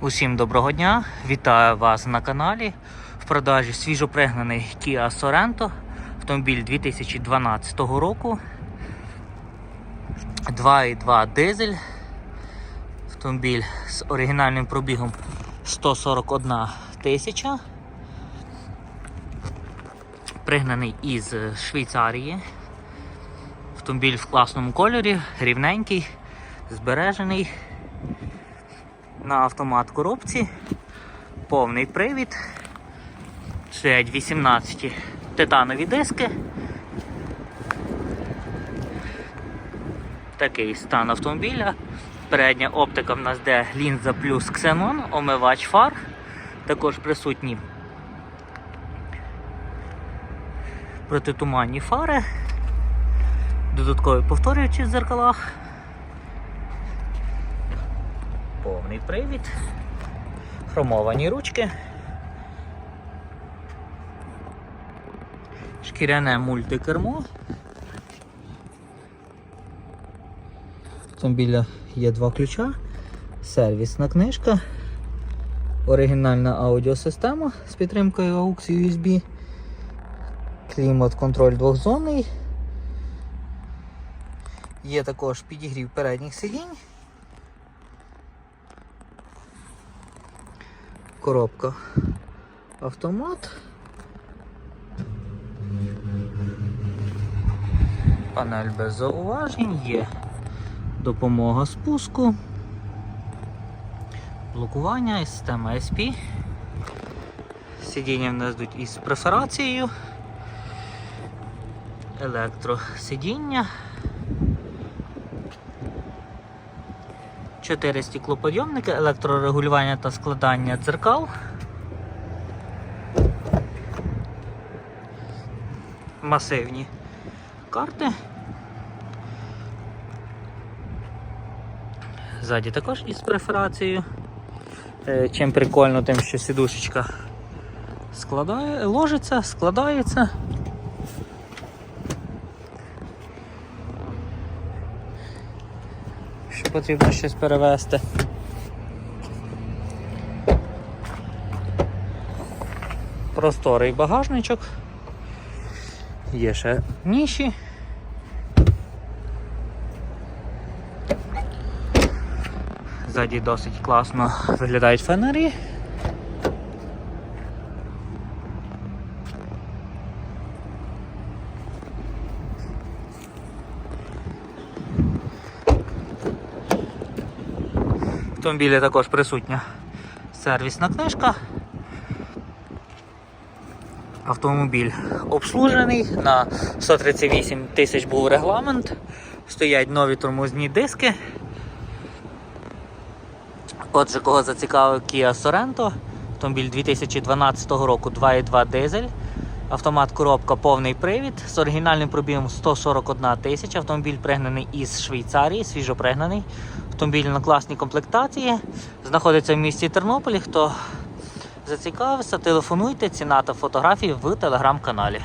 Усім доброго дня! Вітаю вас на каналі. В продажі свіжопригнаний Kia Sorento. Автомобіль 2012 року. 2,2 дизель. Автомобіль з оригінальним пробігом 141 тисяча. Пригнаний із Швейцарії. Автомобіль в класному кольорі, рівненький, збережений на автомат коробці, повний привід, стоять 18 титанові диски. Такий стан автомобіля. Передня оптика в нас де лінза плюс ксенон, омивач фар. Також присутні протитуманні фари, додаткові повторюючі в дзеркалах. Повний привід, хромовані ручки, шкіряне мультикермо. Автомобіля є два ключа, сервісна книжка, оригінальна аудіосистема з підтримкою AUX USB, клімат-контроль двохзонний. Є також підігрів передніх сидінь. Коробка автомат. Панель без зауважень, є допомога спуску, блокування і система SP. Сидіння в нас йдуть із преферацією, електросидіння. Чотири стеклоподйомники, електрорегулювання та складання дзеркал. Масивні карти. Ззаді також із преферацією. Е, Чим прикольно, тим, що сідушечка складає, ложиться, складається. Потрібно щось перевезти. Просторий багажничок. Є ще ніші. Ззаді досить класно виглядають фонарі. Автомобілі також присутня сервісна книжка. Автомобіль обслужений, на 138 тисяч був регламент, стоять нові тормозні диски. Отже, кого зацікавив Kia Sorento, автомобіль 2012 року 2,2 дизель. Автомат коробка повний привід з оригінальним пробігом 141 тисяча. Автомобіль пригнаний із Швейцарії, свіжопригнаний. Автомобіль на класній комплектації. Знаходиться в місті Тернополі. Хто зацікавився, телефонуйте, ціна та фотографії в телеграм-каналі.